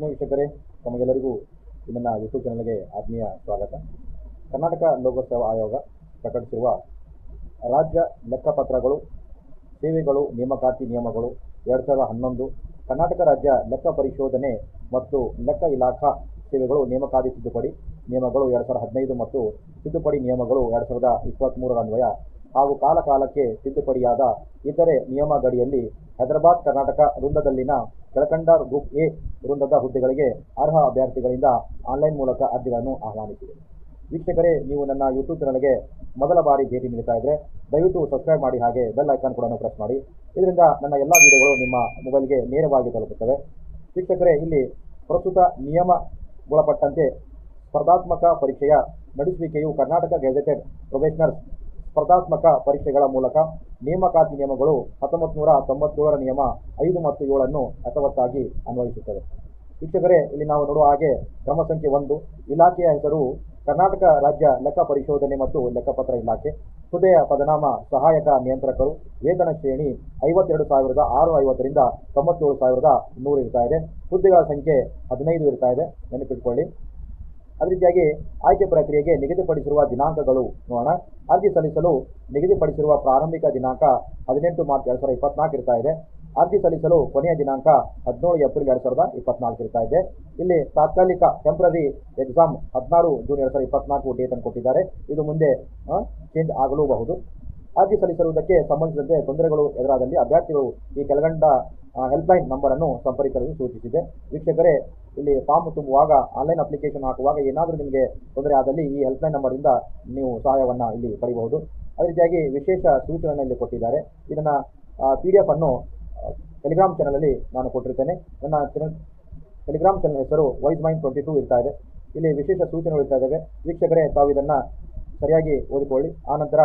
ಆತ್ಮೀಯ ವೀಕ್ಷಕರೇ, ತಮಗೆಲ್ಲರಿಗೂ ನನ್ನ ಯೂಟ್ಯೂಬ್ ಚಾನಲ್ಗೆ ಆತ್ಮೀಯ ಸ್ವಾಗತ. ಕರ್ನಾಟಕ ಲೋಕೋತ್ಸವ ಆಯೋಗ ಪ್ರಕಟಿಸಿರುವ ರಾಜ್ಯ ಲೆಕ್ಕಪತ್ರಗಳು, ಸೇವೆಗಳು, ನೇಮಕಾತಿ ನಿಯಮಗಳು ಎರಡು ಸಾವಿರದ ಹನ್ನೊಂದು, ಕರ್ನಾಟಕ ರಾಜ್ಯ ಲೆಕ್ಕ ಪರಿಶೋಧನೆ ಮತ್ತು ಲೆಕ್ಕ ಇಲಾಖಾ ಸೇವೆಗಳು ನೇಮಕಾತಿ ತಿದ್ದುಪಡಿ ನಿಯಮಗಳು ಎರಡು ಸಾವಿರದ ಹದಿನೈದು ಮತ್ತು ತಿದ್ದುಪಡಿ ನಿಯಮಗಳು ಎರಡು ಸಾವಿರದ ಇಪ್ಪತ್ತ್ಮೂರರ ಅನ್ವಯ ಹಾಗೂ ಕಾಲಕಾಲಕ್ಕೆ ತಿದ್ದುಪಡಿಯಾದ ಇತರೆ ನಿಯಮ ಗಡಿಯಲ್ಲಿ ಹೈದರಾಬಾದ್, ಕರ್ನಾಟಕ ವೃಂದದಲ್ಲಿನ ಕೆಳಕಂಡ ಗ್ರೂಪ್ ಎ ವೃಂದದ ಹುದ್ದೆಗಳಿಗೆ ಅರ್ಹ ಅಭ್ಯರ್ಥಿಗಳಿಂದ ಆನ್ಲೈನ್ ಮೂಲಕ ಅರ್ಜಿಗಳನ್ನು ಆಹ್ವಾನಿಸಿದೆ. ವೀಕ್ಷಕರೇ, ನೀವು ನನ್ನ ಯೂಟ್ಯೂಬ್ ಚಾನಲ್ಗೆ ಮೊದಲ ಬಾರಿ ಭೇಟಿ ನೀಡ್ತಾ ಇದ್ದರೆ ದಯವಿಟ್ಟು ಸಬ್ಸ್ಕ್ರೈಬ್ ಮಾಡಿ ಹಾಗೆ ಬೆಲ್ ಐಕಾನ್ ಕೂಡ ಪ್ರೆಸ್ ಮಾಡಿ. ಇದರಿಂದ ನನ್ನ ಎಲ್ಲ ವಿಡಿಯೋಗಳು ನಿಮ್ಮ ಮೊಬೈಲ್ಗೆ ನೇರವಾಗಿ ತಲುಪುತ್ತವೆ. ವೀಕ್ಷಕರೇ, ಇಲ್ಲಿ ಪ್ರಸ್ತುತ ನಿಯಮಗೊಳಪಟ್ಟಂತೆ ಸ್ಪರ್ಧಾತ್ಮಕ ಪರೀಕ್ಷೆಯ ನಡೆಸುವಿಕೆಯು ಕರ್ನಾಟಕ ಗೆಜೆಟೆಡ್ ಪ್ರೊಫೆಷನಲ್ಸ್ ಸ್ಪರ್ಧಾತ್ಮಕ ಪರೀಕ್ಷೆಗಳ ಮೂಲಕ ನೇಮಕಾತಿ ನಿಯಮಗಳು ಹತ್ತೊಂಬತ್ತು ನೂರ ತೊಂಬತ್ತೇಳರ ನಿಯಮ ಐದು ಮತ್ತು ಏಳನ್ನು ಯಥಾವತ್ತಾಗಿ ಅನ್ವಯಿಸುತ್ತದೆ ವೀಕ್ಷಕರೇ, ಇಲ್ಲಿ ನಾವು ನೋಡುವ ಹಾಗೆ ಕ್ರಮ ಸಂಖ್ಯೆ ಒಂದು, ಇಲಾಖೆಯ ಹೆಸರು ಕರ್ನಾಟಕ ರಾಜ್ಯ ಲೆಕ್ಕ ಪರಿಶೋಧನೆ ಮತ್ತು ಲೆಕ್ಕಪತ್ರ ಇಲಾಖೆ. ಹುದ್ದೆಯ ಪದನಾಮ ಸಹಾಯಕ ನಿಯಂತ್ರಕರು, ವೇತನ ಶ್ರೇಣಿ ಐವತ್ತೆರಡು ಸಾವಿರದ ಆರು ಐವತ್ತರಿಂದ ತೊಂಬತ್ತೇಳು ಸಾವಿರದ ನೂರು ಇರ್ತಾ ಇದೆ. ಹುದ್ದೆಗಳ ಸಂಖ್ಯೆ ಹದಿನೈದು ಇರ್ತಾ ಇದೆ. ನೆನಪಿಟ್ಕೊಳ್ಳಿ. ಅದೇ ರೀತಿಯಾಗಿ ಆಯ್ಕೆ ಪ್ರಕ್ರಿಯೆಗೆ ನಿಗದಿಪಡಿಸಿರುವ ದಿನಾಂಕಗಳು ನೋಡೋಣ. ಅರ್ಜಿ ಸಲ್ಲಿಸಲು ನಿಗದಿಪಡಿಸಿರುವ ಪ್ರಾರಂಭಿಕ ದಿನಾಂಕ ಹದಿನೆಂಟು ಮಾರ್ಚ್ ಎರಡು ಸಾವಿರದ ಇಪ್ಪತ್ನಾಲ್ಕು ಇರ್ತಾ ಇದೆ. ಅರ್ಜಿ ಸಲ್ಲಿಸಲು ಕೊನೆಯ ದಿನಾಂಕ ಹದಿನೇಳು ಏಪ್ರಿಲ್ ಎರಡು ಸಾವಿರದ ಇಪ್ಪತ್ನಾಲ್ಕು ಇರ್ತಾ ಇದೆ. ಇಲ್ಲಿ ತಾತ್ಕಾಲಿಕ ಟೆಂಪ್ರರಿ ಎಕ್ಸಾಮ್ ಹದಿನಾರು ಜೂನ್ ಎರಡು ಸಾವಿರದ ಇಪ್ಪತ್ನಾಲ್ಕು ಡೇಟ್ ಅನ್ನು ಕೊಟ್ಟಿದ್ದಾರೆ. ಇದು ಮುಂದೆ ಚೇಂಜ್ ಆಗಲೂಬಹುದು. ಅರ್ಜಿ ಸಲ್ಲಿಸಿರುವುದಕ್ಕೆ ಸಂಬಂಧಿಸಿದಂತೆ ತೊಂದರೆಗಳು ಎದುರಾದಲ್ಲಿ ಅಭ್ಯರ್ಥಿಗಳು ಈ ಕೆಳಗಂಡ ಹೆಲ್ಪ್ಲೈನ್ ನಂಬರನ್ನು ಸಂಪರ್ಕಿಸಲು ಸೂಚಿಸಿದೆ. ವೀಕ್ಷಕರೇ ಇಲ್ಲಿ ಫಾರ್ಮ್ ತುಂಬುವಾಗ ಆನ್ಲೈನ್ ಅಪ್ಲಿಕೇಶನ್ ಹಾಕುವಾಗ ಏನಾದರೂ ನಿಮಗೆ ತೊಂದರೆ ಆದಲ್ಲಿ ಈ ಹೆಲ್ಪ್ಲೈನ್ ನಂಬರಿಂದ ನೀವು ಸಹಾಯವನ್ನು ಇಲ್ಲಿ ಪಡೆಯಬಹುದು ಅದೇ ರೀತಿಯಾಗಿ ವಿಶೇಷ ಸೂಚನೆಯನ್ನು ಇಲ್ಲಿ ಕೊಟ್ಟಿದ್ದಾರೆ. ಇದನ್ನು ಪಿ ಡಿ ಎಫ್ ಅನ್ನು ಟೆಲಿಗ್ರಾಮ್ ಚಾನಲಲ್ಲಿ ನಾನು ಕೊಟ್ಟಿರ್ತೇನೆ. ನನ್ನ ಟೆಲಿಗ್ರಾಮ್ ಚಾನಲ್ ಹೆಸರು ವೈಸ್ ಮೈಂಡ್ ಟ್ವೆಂಟಿ ಟೂ ಇರ್ತಾ ಇದೆ. ಇಲ್ಲಿ ವಿಶೇಷ ಸೂಚನೆಗಳು ಇರ್ತಾ ಇದ್ದಾವೆ. ವೀಕ್ಷಕರೇ, ತಾವು ಇದನ್ನು ಸರಿಯಾಗಿ ಓದಿಕೊಳ್ಳಿ. ಆನಂತರ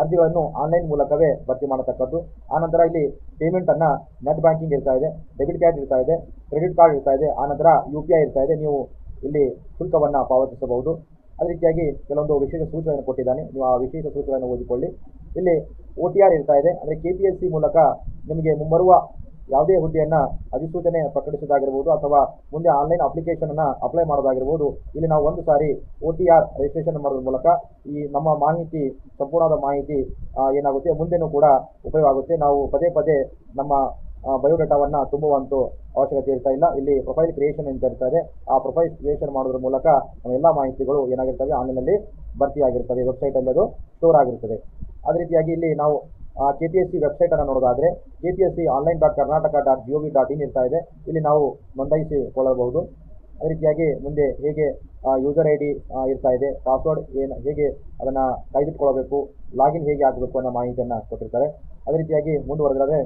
ಅರ್ಜಿಗಳನ್ನು ಆನ್ಲೈನ್ ಮೂಲಕವೇ ಭರ್ತಿ ಮಾಡತಕ್ಕದ್ದು. ಆನಂತರ ಇಲ್ಲಿ ಪೇಮೆಂಟನ್ನು ನೆಟ್ ಬ್ಯಾಂಕಿಂಗ್ ಇರ್ತಾ ಇದೆ ಡೆಬಿಟ್ ಕಾರ್ಡ್ ಇರ್ತಾ ಇದೆ ಕ್ರೆಡಿಟ್ ಕಾರ್ಡ್ ಇರ್ತಾ ಇದೆ ಆನಂತರ ಯು ಪಿ ಐ ಇರ್ತಾ ಇದೆ. ನೀವು ಇಲ್ಲಿ ಶುಲ್ಕವನ್ನು ಪಾವತಿಸಬಹುದು. ಅದೇ ರೀತಿಯಾಗಿ ಕೆಲವೊಂದು ವಿಶೇಷ ಸೂಚನೆಯನ್ನು ಕೊಟ್ಟಿದ್ದಾನೆ. ನೀವು ಆ ವಿಶೇಷ ಸೂಚನೆಯನ್ನು ಓದಿಕೊಳ್ಳಿ. ಇಲ್ಲಿ ಒ ಟಿ ಆರ್ ಇರ್ತಾ ಇದೆ. ಅಂದರೆ ಕೆ ಪಿ ಎಸ್ ಸಿ ಮೂಲಕ ನಿಮಗೆ ಮುಂಬರುವ ಯಾವುದೇ ಹುದ್ದೆಯನ್ನು ಅಧಿಸೂಚನೆ ಪ್ರಕಟಿಸೋದಾಗಿರ್ಬೋದು ಅಥವಾ ಮುಂದೆ ಆನ್ಲೈನ್ ಅಪ್ಲಿಕೇಶನ್ ಅಪ್ಲಿಕೇಶನನ್ನು ಅಪ್ಲೈ ಮಾಡೋದಾಗಿರ್ಬೋದು, ಇಲ್ಲಿ ನಾವು ಒಂದು ಸಾರಿ ಒ ಟಿ ಆರ್ ರಿಜಿಸ್ಟ್ರೇಷನ್ ಮಾಡೋದ್ರ ಮೂಲಕ ಈ ನಮ್ಮ ಮಾಹಿತಿ, ಸಂಪೂರ್ಣವಾದ ಮಾಹಿತಿ ಏನಾಗುತ್ತೆ, ಮುಂದೆನೂ ಕೂಡ ಉಪಯೋಗ ಆಗುತ್ತೆ ನಾವು ಪದೇ ಪದೇ ನಮ್ಮ ಬಯೋಡೇಟಾವನ್ನು ತುಂಬುವಂಥ ಅವಶ್ಯಕತೆ ಇರ್ತಾ ಇಲ್ಲ. ಇಲ್ಲಿ ಪ್ರೊಫೈಲ್ ಕ್ರಿಯೇಷನ್ ಅಂತ ಇರ್ತದೆ ಆ ಪ್ರೊಫೈಲ್ ಕ್ರಿಯೇಷನ್ ಮಾಡೋದ್ರ ಮೂಲಕ ನಮ್ಮ ಎಲ್ಲ ಮಾಹಿತಿಗಳು ಏನಾಗಿರ್ತವೆ, ಆನ್ಲೈನಲ್ಲಿ ಭರ್ತಿಯಾಗಿರ್ತವೆ. ವೆಬ್ಸೈಟಲ್ಲಿ ಅದು ಸ್ಟೋರ್ ಆಗಿರ್ತದೆ. ಅದೇ ರೀತಿಯಾಗಿ ಇಲ್ಲಿ ನಾವು ಕೆ ಪಿ ಎಸ್ ಸಿ ವೆಬ್ಸೈಟನ್ನು ನೋಡೋದಾದರೆ K P S C online dot Karnataka dot G dot in ಇರ್ತಾ ಇದೆ. ಇಲ್ಲಿ ನಾವು ನೋಂದಾಯಿಸಿಕೊಳ್ಳಬಹುದು. ಅದೇ ರೀತಿಯಾಗಿ ಮುಂದೆ ಹೇಗೆ ಯೂಸರ್ ಐ ಡಿ ಇರ್ತಾ ಇದೆ. ಪಾಸ್ವರ್ಡ್ ಏನು, ಹೇಗೆ ಅದನ್ನು ಕಾಯ್ದಿಟ್ಕೊಳ್ಬೇಕು ಲಾಗಿನ್ ಹೇಗೆ ಆಗಬೇಕು ಅನ್ನೋ ಮಾಹಿತಿಯನ್ನು ಕೊಟ್ಟಿರ್ತಾರೆ. ಅದೇ ರೀತಿಯಾಗಿ ಮುಂದುವರೆದ್ರೆ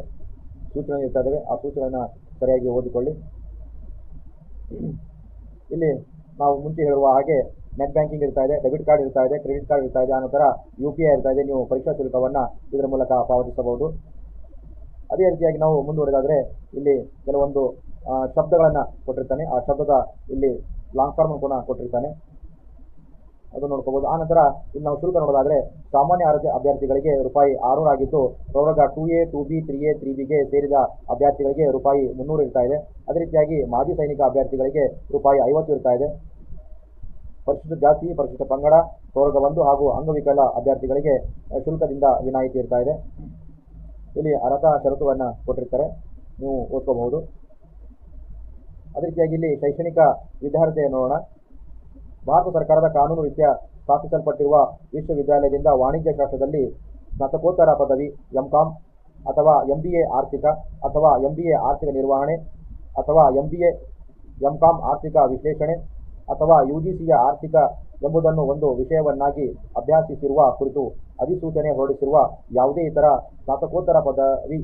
ಸೂಚನೆ ಇರ್ತಾ ಇದ್ದಾವೆ ಆ ಸೂಚನೆಯನ್ನು ಸರಿಯಾಗಿ ಓದಿಕೊಳ್ಳಿ. ಇಲ್ಲಿ ನಾವು ಮುಂಚೆ ಹೇಳುವ ಹಾಗೆ ನೆಟ್ ಬ್ಯಾಂಕಿಂಗ್ ಇರ್ತಾ ಇದೆ ಡೆಬಿಟ್ ಕಾರ್ಡ್ ಇರ್ತಾ ಇದೆ ಕ್ರೆಡಿಟ್ ಕಾರ್ಡ್ ಇರ್ತಾ ಇದೆ ಆನಂತರ ಯು ಪಿ ಐ ಇರ್ತಾ ಇದೆ, ನೀವು ಪರೀಕ್ಷಾ ಶುಲ್ಕವನ್ನು ಇದರ ಮೂಲಕ ಪಾವತಿಸಬಹುದು. ಅದೇ ರೀತಿಯಾಗಿ ನಾವು ಮುಂದುವರೆದಾದರೆ ಇಲ್ಲಿ ಕೆಲವೊಂದು ಶಬ್ದಗಳನ್ನು ಕೊಟ್ಟಿರ್ತಾನೆ. ಆ ಶಬ್ದದ ಇಲ್ಲಿ ಲಾಂಗ್ ಫಾರ್ಮ್ ಕೂಡ ಕೊಟ್ಟಿರ್ತಾನೆ. ಅದು ನೋಡ್ಕೋಬಹುದು. ಆನಂತರ ಇಲ್ಲಿ ನಾವು ಶುಲ್ಕ ನೋಡೋದಾದ್ರೆ ಸಾಮಾನ್ಯ ಅರ್ಜಿ ಅಭ್ಯರ್ಥಿಗಳಿಗೆ ರೂಪಾಯಿ ಆರುನೂರು ಆಗಿದ್ದು ಪ್ರೌಢಗ two A two B three A three ಬಿಗೆ ಸೇರಿದ ಅಭ್ಯರ್ಥಿಗಳಿಗೆ ರೂಪಾಯಿ ಮುನ್ನೂರು ಇರ್ತಾ ಇದೆ. ಅದೇ ರೀತಿಯಾಗಿ ಮಾಜಿ ಸೈನಿಕ ಅಭ್ಯರ್ಥಿಗಳಿಗೆ ರೂಪಾಯಿ ಐವತ್ತು ಇರ್ತಾ ಇದೆ. ಪರಿಶಿಷ್ಟ ಜಾತಿ ಪರಿಶಿಷ್ಟ ಪಂಗಡ ಪ್ರವರ್ಗ ಒಂದು ಹಾಗೂ ಅಂಗವಿಕಲ ಅಭ್ಯರ್ಥಿಗಳಿಗೆ ಶುಲ್ಕದಿಂದ ವಿನಾಯಿತಿ ಇರ್ತಾ ಇದೆ. ಇಲ್ಲಿ ಅರ್ಹತಾ ಷರತ್ತುವನ್ನು ಕೊಟ್ಟಿರ್ತಾರೆ. ನೀವು ಓದ್ಕೋಬಹುದು. ಅದೇ ರೀತಿಯಾಗಿ ಇಲ್ಲಿ ಶೈಕ್ಷಣಿಕ ವಿದ್ಯಾರ್ಥಿ ನೋಡೋಣ. ಭಾರತ ಸರ್ಕಾರದ ಕಾನೂನು ರೀತಿಯ ಸ್ಥಾಪಿಸಲ್ಪಟ್ಟಿರುವ ವಿಶ್ವವಿದ್ಯಾಲಯದಿಂದ ವಾಣಿಜ್ಯ ಶಾಸ್ತ್ರದಲ್ಲಿ ಸ್ನಾತಕೋತ್ತರ ಪದವಿ ಎಂ ಕಾಮ್ ಅಥವಾ ಎಂ ಬಿ ಎ ಆರ್ಥಿಕ ಅಥವಾ ಎಂ ಬಿ ಎ ಆರ್ಥಿಕ ನಿರ್ವಹಣೆ ಅಥವಾ M B A M Com ಆರ್ಥಿಕ ವಿಶ್ಲೇಷಣೆ ಅಥವಾ ಯು ಜಿ ಸಿಯ ಆರ್ಥಿಕ ಎಂಬುದನ್ನು ಒಂದು ವಿಷಯವನ್ನಾಗಿ ಅಭ್ಯಾಸಿಸಿರುವ ಕುರಿತು ಅಧಿಸೂಚನೆ ಹೊರಡಿಸಿರುವ ಯಾವುದೇ ಇತರ ಸ್ನಾತಕೋತ್ತರ ಪದವಿ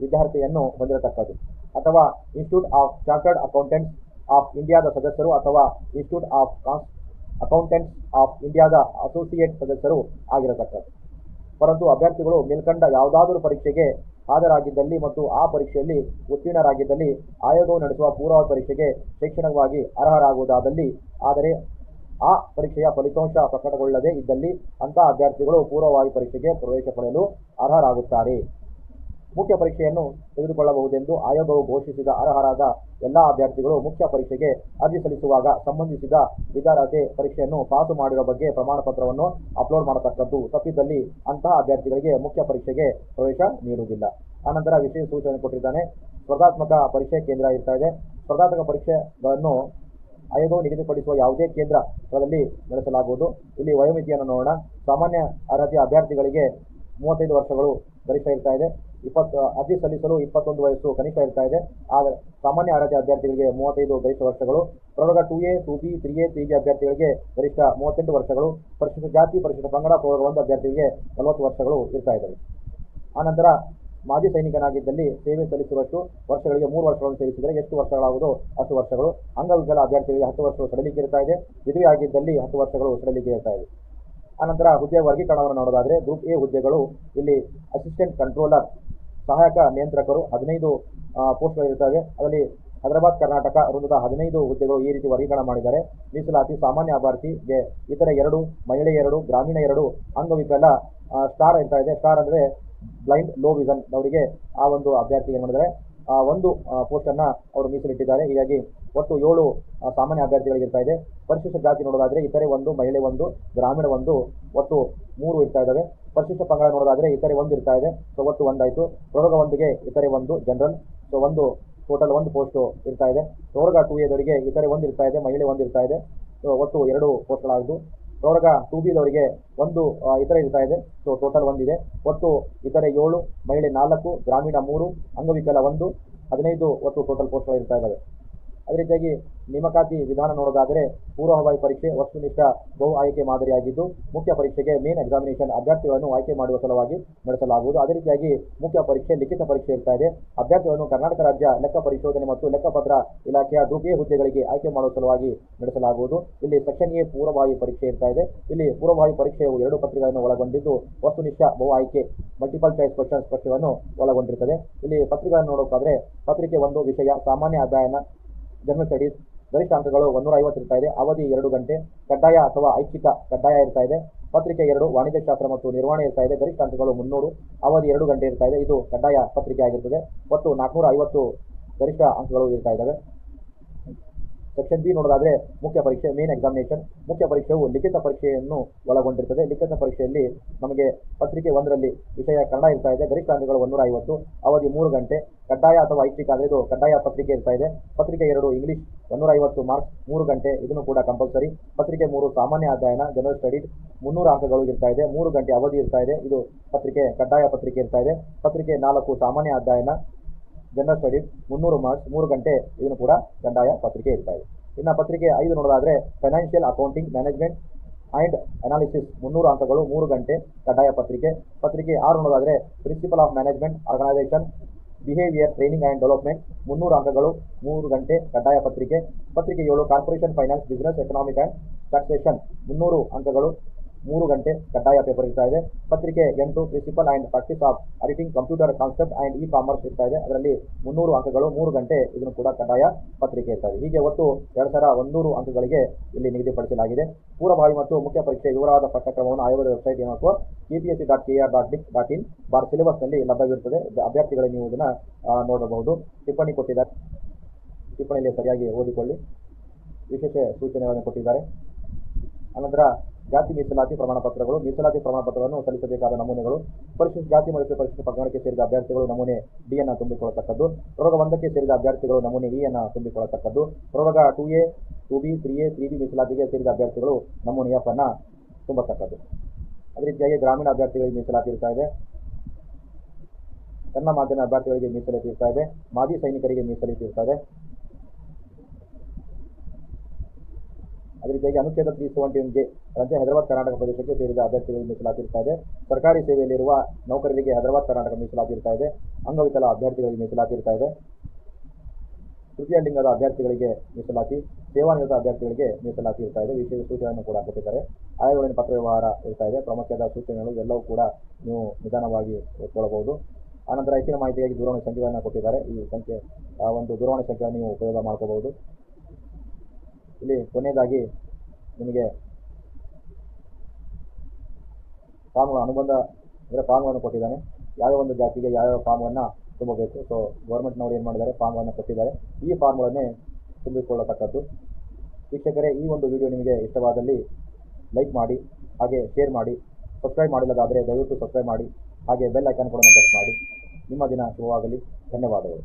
ವಿದ್ಯಾರ್ಥಿಯನ್ನು ಹೊಂದಿರತಕ್ಕದ್ದು. ಅಥವಾ institute of chartered accountants of ಇಂಡಿಯಾದ ಸದಸ್ಯರು ಅಥವಾ ಇನ್ಸ್ಟಿಟ್ಯೂಟ್ ಆಫ್ ಕಾನ್ಸ್ ಅಕೌಂಟೆಂಟ್ಸ್ ಆಫ್ ಇಂಡಿಯಾದ ಅಸೋಸಿಯೇಟ್ ಸದಸ್ಯರು ಆಗಿರತಕ್ಕದ್ದು. ಪರಂತು ಅಭ್ಯರ್ಥಿಗಳು ಮೇಲ್ಕಂಡ ಯಾವುದಾದರೂ ಪರೀಕ್ಷೆಗೆ ಹಾಜರಾಗಿದ್ದಲ್ಲಿ ಮತ್ತು ಆ ಪರೀಕ್ಷೆಯಲ್ಲಿ ಉತ್ತೀರ್ಣರಾಗಿದ್ದಲ್ಲಿ ಆಯೋಗವು ನಡೆಸುವ ಪೂರ್ವ ಪರೀಕ್ಷೆಗೆ ಶೈಕ್ಷಣಿಕವಾಗಿ ಅರ್ಹರಾಗುವುದಾದಲ್ಲಿ, ಆದರೆ ಆ ಪರೀಕ್ಷೆಯ ಫಲಿತಾಂಶ ಪ್ರಕಟಗೊಳ್ಳದೇ ಇದ್ದಲ್ಲಿ ಅಂತಹ ಅಭ್ಯರ್ಥಿಗಳು ಪೂರ್ವವಾಗಿ ಪರೀಕ್ಷೆಗೆ ಪ್ರವೇಶ ಪಡೆಯಲು ಅರ್ಹರಾಗುತ್ತಾರೆ. ಮುಖ್ಯ ಪರೀಕ್ಷೆಯನ್ನು ತೆಗೆದುಕೊಳ್ಳಬಹುದೆಂದು ಆಯೋಗವು ಘೋಷಿಸಿದ ಅರ್ಹರಾದ ಎಲ್ಲಾ ಅಭ್ಯರ್ಥಿಗಳು ಮುಖ್ಯ ಪರೀಕ್ಷೆಗೆ ಅರ್ಜಿ ಸಲ್ಲಿಸುವಾಗ ಸಂಬಂಧಿಸಿದ ವಿದ್ಯಾರ್ಹತೆ ಪರೀಕ್ಷೆಯನ್ನು ಪಾಸು ಮಾಡಿರುವ ಬಗ್ಗೆ ಪ್ರಮಾಣ ಪತ್ರವನ್ನು ಅಪ್ಲೋಡ್ ಮಾಡತಕ್ಕದ್ದು ತಪ್ಪಿದ್ದಲ್ಲಿ ಅಂತಹ ಅಭ್ಯರ್ಥಿಗಳಿಗೆ ಮುಖ್ಯ ಪರೀಕ್ಷೆಗೆ ಪ್ರವೇಶ ನೀಡುವುದಿಲ್ಲ. ಆನಂತರ ವಿಶೇಷ ಸೂಚನೆ ಕೊಟ್ಟಿದ್ದಾನೆ. ಸ್ಪರ್ಧಾತ್ಮಕ ಪರೀಕ್ಷೆ ಕೇಂದ್ರ ಇರ್ತಾ ಇದೆ. ಸ್ಪರ್ಧಾತ್ಮಕ ಪರೀಕ್ಷೆಗಳನ್ನು ಆಯೋಗವು ನಿಗದಿಪಡಿಸುವ ಯಾವುದೇ ಕೇಂದ್ರಗಳಲ್ಲಿ ನಡೆಸಲಾಗುವುದು. ಇಲ್ಲಿ ವಯೋಮಿತಿಯನ್ನು ನೋಡೋಣ. ಸಾಮಾನ್ಯ ಅರ್ಹತೆಯ ಅಭ್ಯರ್ಥಿಗಳಿಗೆ ಮೂವತ್ತೈದು ವರ್ಷಗಳು ಗರಿಷ್ಠ ಇರ್ತಾ ಇದೆ. ಇಪ್ಪತ್ತು ಅರ್ಜಿ ಸಲ್ಲಿಸಲು ಇಪ್ಪತ್ತೊಂದು ವಯಸ್ಸು ಕನಿಷ್ಠ ಇರ್ತಾ ಇದೆ. ಆದರೆ ಸಾಮಾನ್ಯ ಅರ್ಹತೆ ಅಭ್ಯರ್ಥಿಗಳಿಗೆ ಮೂವತ್ತೈದು ಗರಿಷ್ಠ ವರ್ಷಗಳು ಪ್ರವರ್ಗ two A, two B, three A, three B ಅಭ್ಯರ್ಥಿಗಳಿಗೆ ಗರಿಷ್ಠ ಮೂವತ್ತೆಂಟು ವರ್ಷಗಳು ಪರಿಶಿಷ್ಟ ಜಾತಿ ಪರಿಶಿಷ್ಟ ಪಂಗಡ ಪ್ರವರ್ಗ ಒಂದು ಅಭ್ಯರ್ಥಿಗಳಿಗೆ ನಲವತ್ತು ವರ್ಷಗಳು ಇರ್ತಾ ಇದ್ದಾವೆ. ಆನಂತರ ಮಾಜಿ ಸೈನಿಕನಾಗಿದ್ದಲ್ಲಿ ಸೇವೆ ಸಲ್ಲಿಸುವಷ್ಟು ವರ್ಷಗಳಿಗೆ ಮೂರು ವರ್ಷಗಳನ್ನು ಸೇರಿಸಿದರೆ ಎಷ್ಟು ವರ್ಷಗಳಾಗುವುದು? ಹತ್ತು ವರ್ಷಗಳು. ಅಂಗವಿಕಲ ಅಭ್ಯರ್ಥಿಗಳಿಗೆ ಹತ್ತು ವರ್ಷಗಳು ಸಡಲಿಕೆ ಇರ್ತಾ ಇದೆ. ವಿಧವೆ ಆಗಿದ್ದಲ್ಲಿ ಹತ್ತು ವರ್ಷಗಳು ಸಡಲಿಕೆ ಇರ್ತಾ ಇದೆ. ಆನಂತರ ಹುದ್ದೆ ವರ್ಗೀಕರಣವನ್ನು ನೋಡೋದಾದರೆ ಗ್ರೂಪ್ ಎ ಹುದ್ದೆಗಳು ಇಲ್ಲಿ ಅಸಿಸ್ಟೆಂಟ್ ಕಂಟ್ರೋಲರ್, ಸಹಾಯಕ ನಿಯಂತ್ರಕರು ಹದಿನೈದು ಪೋಸ್ಟ್ಗಳಿರ್ತವೆ ಅದರಲ್ಲಿ ಹೈದರಾಬಾದ್, ಕರ್ನಾಟಕ ವೃಂದದ ಹದಿನೈದು ಹುದ್ದೆಗಳು ಈ ರೀತಿ ವರ್ಗೀಕರಣ ಮಾಡಿದ್ದಾರೆ. ಮೀಸಲಾತಿ ಸಾಮಾನ್ಯ ಅಭ್ಯರ್ಥಿಗೆ ಇತರ ಎರಡು, ಮಹಿಳೆ ಎರಡು, ಗ್ರಾಮೀಣ ಎರಡು, ಅಂಗವಿಕಲ ಸ್ಟಾರ್ ಅಂತ ಇದೆ. ಸ್ಟಾರ್ ಅಂದರೆ ಬ್ಲೈಂಡ್, ಲೋ ವಿಷನ್ ಅವರಿಗೆ ಆ ಒಂದು ಅಭ್ಯರ್ಥಿ ಏನು ಮಾಡಿದ್ದಾರೆ? ಆ, ಒಂದು ಪೋಸ್ಟನ್ನು ಅವರು ಮೀಸಲಿಟ್ಟಿದ್ದಾರೆ. ಹೀಗಾಗಿ ಒಟ್ಟು ಏಳು ಸಾಮಾನ್ಯ ಅಭ್ಯರ್ಥಿಗಳಿಗೆ ಇರ್ತಾ ಇದೆ. ಪರಿಶಿಷ್ಟ ಜಾತಿ ನೋಡೋದಾದ್ರೆ ಇತರೆ ಒಂದು, ಮಹಿಳೆ ಒಂದು, ಗ್ರಾಮೀಣ ಒಂದು, ಒಟ್ಟು ಮೂರು ಇರ್ತಾ ಇದ್ದಾವೆ ಪರಿಶಿಷ್ಟ ಪಂಗಡ ನೋಡೋದಾದ್ರೆ ಇತರೆ ಒಂದು ಇರ್ತಾ ಇದೆ. ಸೊ ಒಟ್ಟು ಒಂದಾಯಿತು. ಪ್ರೊರಗ ಒಂದಿಗೆ ಇತರೆ ಒಂದು ಜನರಲ್ ಸೊ ಒಂದು ಟೋಟಲ್ ಒಂದು ಪೋಸ್ಟು ಇರ್ತಾ ಇದೆ. ಪ್ರೊರಗ ಟು ಎದವರಿಗೆ ಇತರೆ ಒಂದು ಇರ್ತಾ ಇದೆ, ಮಹಿಳೆ ಒಂದು ಇರ್ತಾ ಇದೆ. ಸೊ ಒಟ್ಟು ಎರಡು ಪೋಸ್ಟ್ಗಳಾಗಿದ್ದು ಪ್ರವರ್ಗ ಟು ಬಿದವರಿಗೆ ಒಂದು ಇತರೆ ಇರ್ತಾ ಇದೆ. ಸೊ ಟೋಟಲ್ ಒಂದಿದೆ. ಒಟ್ಟು ಇತರೆ ಏಳು, ಮಹಿಳೆ ನಾಲ್ಕು, ಗ್ರಾಮೀಣ ಮೂರು, ಅಂಗವಿಕಲ ಒಂದು, ಹದಿನೈದು ಒಟ್ಟು ಟೋಟಲ್ ಪೋಸ್ಟ್ಗಳು ಇರ್ತಾ ಇದ್ದಾವೆ ಅದೇ ರೀತಿಯಾಗಿ ನೇಮಕಾತಿ ವಿಧಾನ ನೋಡೋದಾದರೆ ಪೂರ್ವಭಾವಿ ಪರೀಕ್ಷೆ ವಸ್ತುನಿಷ್ಠ ಬಹು ಆಯ್ಕೆ ಮಾದರಿಯಾಗಿದ್ದು, ಮುಖ್ಯ ಪರೀಕ್ಷೆಗೆ ಮೇನ್ ಎಕ್ಸಾಮಿನೇಷನ್ ಅಭ್ಯರ್ಥಿಗಳನ್ನು ಆಯ್ಕೆ ಮಾಡುವ ಸಲುವಾಗಿ ನಡೆಸಲಾಗುವುದು. ಅದೇ ರೀತಿಯಾಗಿ ಮುಖ್ಯ ಪರೀಕ್ಷೆ, ಲಿಖಿತ ಪರೀಕ್ಷೆ ಇರ್ತಾ ಇದೆ. ಅಭ್ಯರ್ಥಿಗಳನ್ನು ಕರ್ನಾಟಕ ರಾಜ್ಯ ಲೆಕ್ಕ ಪರಿಶೋಧನೆ ಮತ್ತು ಲೆಕ್ಕಪತ್ರ ಇಲಾಖೆಯ ದ್ವಿತೀಯ ಹುದ್ದೆಗಳಿಗೆ ಆಯ್ಕೆ ಮಾಡುವ ಸಲುವಾಗಿ ನಡೆಸಲಾಗುವುದು. ಇಲ್ಲಿ ಸೆಕ್ಷನ್ ಎ ಪೂರ್ವಭಾವಿ ಪರೀಕ್ಷೆ ಇರ್ತಾ ಇದೆ. ಇಲ್ಲಿ ಪೂರ್ವಭಾವಿ ಪರೀಕ್ಷೆಯು ಎರಡು ಪತ್ರಿಕೆಗಳನ್ನು ಒಳಗೊಂಡಿದ್ದು, ವಸ್ತುನಿಷ್ಠ ಬಹು ಆಯ್ಕೆ ಮಲ್ಟಿಪಲ್ ಚಾಯ್ಸ್ ಕ್ವಶನ್ಸ್ ಪಠ್ಯವನ್ನು ಒಳಗೊಂಡಿರುತ್ತದೆ ಇಲ್ಲಿ ಪತ್ರಿಕೆಗಳನ್ನು ನೋಡೋಕ್ಕಾದ್ರೆ ಪತ್ರಿಕೆ ಒಂದು ವಿಷಯ, ಸಾಮಾನ್ಯ ಅಧ್ಯಯನ ಜನರಲ್ ಸ್ಟಡೀಸ್ ಗರಿಷ್ಠ ಅಂಕಗಳು ಒಂದೂರ ಐವತ್ತು ಇರ್ತಾ ಇದೆ. ಅವಧಿ ಎರಡು ಗಂಟೆ, ಕಡ್ಡಾಯ ಅಥವಾ ಐಚ್ಛಿಕ ಕಡ್ಡಾಯ ಇರ್ತಾ ಇದೆ. ಪತ್ರಿಕೆ ಎರಡು ವಾಣಿಜ್ಯ ಶಾಸ್ತ್ರ ಮತ್ತು ನಿರ್ವಹಣೆ ಇರ್ತಾ ಇದೆ. ಗರಿಷ್ಠ ಅಂಕಗಳು ಮುನ್ನೂರು, ಅವಧಿ ಎರಡು ಗಂಟೆ ಇರ್ತಾ ಇದೆ. ಇದು ಕಡ್ಡಾಯ ಪತ್ರಿಕೆ ಆಗಿರ್ತದೆ. ಒಟ್ಟು ನಾಲ್ಕುನೂರ ಐವತ್ತು ಗರಿಷ್ಠ ಅಂಕಗಳು ಇರ್ತಾ ಇದ್ದಾವೆ. ಸೆಕ್ಷನ್ ಬಿ ನೋಡೋದಾದರೆ ಮುಖ್ಯ ಪರೀಕ್ಷೆ ಮೇನ್ ಎಕ್ಸಾಮಿನೇಷನ್ ಮುಖ್ಯ ಪರೀಕ್ಷೆಯು ಲಿಖಿತ ಪರೀಕ್ಷೆಯನ್ನು ಒಳಗೊಂಡಿರ್ತದೆ. ಲಿಖಿತ ಪರೀಕ್ಷೆಯಲ್ಲಿ ನಮಗೆ ಪತ್ರಿಕೆ ಒಂದರಲ್ಲಿ ವಿಷಯ ಕನ್ನಡ ಇರ್ತಾ ಇದೆ. ಗರಿಷ್ಠ ಅಂಕಗಳು ಒಂದೂರ ಐವತ್ತು ಅವಧಿ ಮೂರು ಗಂಟೆ, ಕಡ್ಡಾಯ ಅಥವಾ ಐಚ್ಛಿಕ ಆದರೆ ಇದು ಕಡ್ಡಾಯ ಪತ್ರಿಕೆ ಇರ್ತಾ ಇದೆ. ಪತ್ರಿಕೆ ಎರಡು, ಇಂಗ್ಲಿಷ್ ಒಂದೂರ ಐವತ್ತು ಮಾರ್ಕ್ಸ್ ಮೂರು ಗಂಟೆ, ಇದನ್ನು ಕೂಡ ಕಂಪಲ್ಸರಿ ಪತ್ರಿಕೆ ಮೂರು, ಸಾಮಾನ್ಯ ಅಧ್ಯಯನ ಜನರಲ್ ಸ್ಟಡೀಸ್ ಮುನ್ನೂರು ಅಂಕಗಳು ಇರ್ತಾ ಇದೆ. ಮೂರು ಗಂಟೆ ಅವಧಿ ಇರ್ತಾ ಇದೆ. ಇದು ಪತ್ರಿಕೆ, ಕಡ್ಡಾಯ ಪತ್ರಿಕೆ ಇರ್ತಾ ಇದೆ. ಪತ್ರಿಕೆ ನಾಲ್ಕು, ಸಾಮಾನ್ಯ ಅಧ್ಯಯನ ಜನರಲ್ ಸ್ಟಡೀಸ್ ಮುನ್ನೂರು ಮಾರ್ಕ್ಸ್ ಮೂರು ಗಂಟೆ ಇದನ್ನು ಕೂಡ ಕಡ್ಡಾಯ ಪತ್ರಿಕೆ ಇರ್ತಾ ಇದೆ. ಇನ್ನು ಪತ್ರಿಕೆ ಐದು ನೋಡೋದಾದ್ರೆ financial accounting management and analysis ಮುನ್ನೂರು ಅಂಕಗಳು, ಮೂರು ಗಂಟೆ ಕಡ್ಡಾಯ ಪತ್ರಿಕೆ. ಪತ್ರಿಕೆ ಆರು ನೋಡೋದಾದ್ರೆ principle of management organisation behaviour training and development ಮುನ್ನೂರು ಅಂಕಗಳು, ಮೂರು ಗಂಟೆ ಕಡ್ಡಾಯ ಪತ್ರಿಕೆ. ಪತ್ರಿಕೆ ಏಳು corporation finance business economic and taxation ಮುನ್ನೂರು ಅಂಕಗಳು ಮೂರು ಗಂಟೆ ಕಡ್ಡಾಯ ಪೇಪರ್ ಇರ್ತಾ ಇದೆ. ಪತ್ರಿಕೆ ಎಂಟು principle and practice of auditing computer concept and e commerce ಇರ್ತಾ ಇದೆ. ಅದರಲ್ಲಿ ಮುನ್ನೂರು ಅಂಕಗಳು, ಮೂರು ಗಂಟೆ ಇದನ್ನು ಕೂಡ ಕಡ್ಡಾಯ ಪತ್ರಿಕೆ ಇರ್ತಾ ಹೀಗೆ ಒಟ್ಟು ಎರಡು ಸಾವಿರ ಒಂದೂರು ಅಂಕಗಳಿಗೆ ಇಲ್ಲಿ ನಿಗದಿಪಡಿಸಲಾಗಿದೆ. ಪೂರ್ವಭಾವಿ ಮತ್ತು ಮುಖ್ಯ ಪರೀಕ್ಷೆ ವಿವರವಾದ ಪಠ್ಯಕ್ರಮವನ್ನು ಆಯೋಗದ ವೆಬ್ಸೈಟ್ ಏನಪ್ಪ K P S C dot K R dot DK dot in bar ಸಿಲೆಬಸ್ನಲ್ಲಿ ಲಭ್ಯವಿರುತ್ತದೆ. ಅಭ್ಯರ್ಥಿಗಳಿಗೆ ನೀವು ಇದನ್ನು ನೋಡಬಹುದು. ಟಿಪ್ಪಣಿ ಕೊಟ್ಟಿದ್ದಾರೆ. ಟಿಪ್ಪಣಿಯಲ್ಲಿ ಸರಿಯಾಗಿ ಓದಿಕೊಳ್ಳಿ. ವಿಶೇಷ ಸೂಚನೆಗಳನ್ನು ಕೊಟ್ಟಿದ್ದಾರೆ. ಅನಂತರ ಜಾತಿ ಮೀಸಲಾತಿ ಪ್ರಮಾಣ ಪತ್ರಗಳು ಮೀಸಲಾತಿ ಪ್ರಮಾಣ ಪತ್ರವನ್ನು ಸಲ್ಲಿಸಬೇಕಾದ ನಮೂನೆಗಳು, ಪರಿಶಿಷ್ಟ ಜಾತಿ ಮತ್ತು ಪರಿಶಿಷ್ಟ ಪಂಗಡಕ್ಕೆ ಸೇರಿದ ಅಭ್ಯರ್ಥಿಗಳು ನಮೂನೆ ಡಿ ಅನ್ನು ತುಂಬಿಕೊಳ್ಳತಕ್ಕದ್ದು ರೋಗ ಒಂದಕ್ಕೆ ಸೇರಿದ ಅಭ್ಯರ್ಥಿಗಳು ನಮೂನೆ ಇ ಅನ್ನು ತುಂಬಿಕೊಳ್ಳತಕ್ಕದ್ದು, ರೋಗ two A two B three A three B ಮೀಸಲಾತಿಗೆ ಸೇರಿದ ಅಭ್ಯರ್ಥಿಗಳು ನಮೂನೆ ಎಫ್ ಅನ್ನು ತುಂಬತಕ್ಕದ್ದು ಅದೇ ರೀತಿಯಾಗಿ ಗ್ರಾಮೀಣ ಅಭ್ಯರ್ಥಿಗಳಿಗೆ ಮೀಸಲಾತಿ ಇರ್ತಾ ಇದೆ. ಕನ್ನಡ ಮಾಧ್ಯಮ ಅಭ್ಯರ್ಥಿಗಳಿಗೆ ಮೀಸಲಾತಿ ಇರ್ತಾ ಇದೆ. ಮಾಜಿ ಸೈನಿಕರಿಗೆ ಮೀಸಲಾತಿ ಇರ್ತಾ ಇದೆ. ಅದೇ ರೀತಿಯಾಗಿ ಅನುಚ್ಛೇದ ತ್ರೀ ಸೆವೆಂಟಿ ಒನ್ ಜೆ ರಂತೆ ಹೈದರಾಬಾದ್ ಕರ್ನಾಟಕ ಪ್ರದೇಶಕ್ಕೆ ಸೇರಿದ ಅಭ್ಯರ್ಥಿಗಳಿಗೆ ಮೀಸಲಾತಿ ಇರ್ತಾ ಇದೆ. ಸರ್ಕಾರಿ ಸೇವೆಯಲ್ಲಿರುವ ನೌಕರರಿಗೆ ಹೈದರಾಬಾದ್ ಕರ್ನಾಟಕ ಮೀಸಲಾತಿ ಇರ್ತಾ ಇದೆ. ಅಂಗವಿಕಲ ಅಭ್ಯರ್ಥಿಗಳಿಗೆ ಮೀಸಲಾತಿ ಇರ್ತಾ ಇದೆ. ತೃತೀಯ ಲಿಂಗದ ಅಭ್ಯರ್ಥಿಗಳಿಗೆ ಮೀಸಲಾತಿ ಸೇವಾನಿರತ ಅಭ್ಯರ್ಥಿಗಳಿಗೆ ಮೀಸಲಾತಿ ಇರ್ತಾ ಇದೆ. ವಿಶೇಷ ಸೂಚನೆಯನ್ನು ಕೂಡ ಕೊಟ್ಟಿದ್ದಾರೆ. ಆಯೋಗಗಳಿಂದ ಪತ್ರ ವ್ಯವಹಾರ ಇರ್ತಾ ಇದೆ. ಪ್ರಾಮುಖ್ಯದ ಸೂಚನೆಗಳು ಎಲ್ಲವೂ ಕೂಡ ನೀವು ನಿಧಾನವಾಗಿ ಒಪ್ಪಿಕೊಳ್ಳಬಹುದು ಆನಂತರ ಹೆಚ್ಚಿನ ಮಾಹಿತಿಗಾಗಿ ದೂರವಾಣಿ ಸಂಖ್ಯೆಗಳನ್ನು ಕೊಟ್ಟಿದ್ದಾರೆ. ಈ ಸಂಖ್ಯೆ, ಆ ಒಂದು ದೂರವಾಣಿ ಸಂಖ್ಯೆಯನ್ನು ನೀವು ಉಪಯೋಗ ಮಾಡ್ಕೋಬಹುದು ಇಲ್ಲಿ ಕೊನೆಯದಾಗಿ ನಿಮಗೆ ಫಾರ್ಮ್ಗಳ ಅನುಬಂಧ ಅಂದರೆ ಫಾರ್ಮ್ಗಳನ್ನು ಕೊಟ್ಟಿದ್ದಾನೆ. ಯಾವ್ಯಾವ ಒಂದು ಜಾತಿಗೆ ಯಾವ್ಯಾವ ಫಾರ್ಮ್ಗಳನ್ನು ತುಂಬಬೇಕು. ಸೊ ಗೌರ್ಮೆಂಟ್ನವರು ಏನು ಮಾಡಿದ್ದಾರೆ? ಫಾರ್ಮ್ಗಳನ್ನು ಕೊಟ್ಟಿದ್ದಾರೆ. ಈ ಫಾರ್ಮ್ಗಳನ್ನೇ ತುಂಬಿಕೊಳ್ಳತಕ್ಕದ್ದು. ವೀಕ್ಷಕರೇ, ಈ ಒಂದು ವಿಡಿಯೋ ನಿಮಗೆ ಇಷ್ಟವಾದಲ್ಲಿ ಲೈಕ್ ಮಾಡಿ, ಹಾಗೆ ಶೇರ್ ಮಾಡಿ, ಸಬ್ಸ್ಕ್ರೈಬ್ ಮಾಡಿಲ್ಲದಾದರೆ ದಯವಿಟ್ಟು ಸಬ್ಸ್ಕ್ರೈಬ್ ಮಾಡಿ, ಹಾಗೆ ಬೆಲ್ ಐಕಾನ್ ಕೂಡ ಪ್ರೆಸ್ ಮಾಡಿ. ನಿಮ್ಮ ದಿನ ಶುಭವಾಗಲಿ. ಧನ್ಯವಾದಗಳು.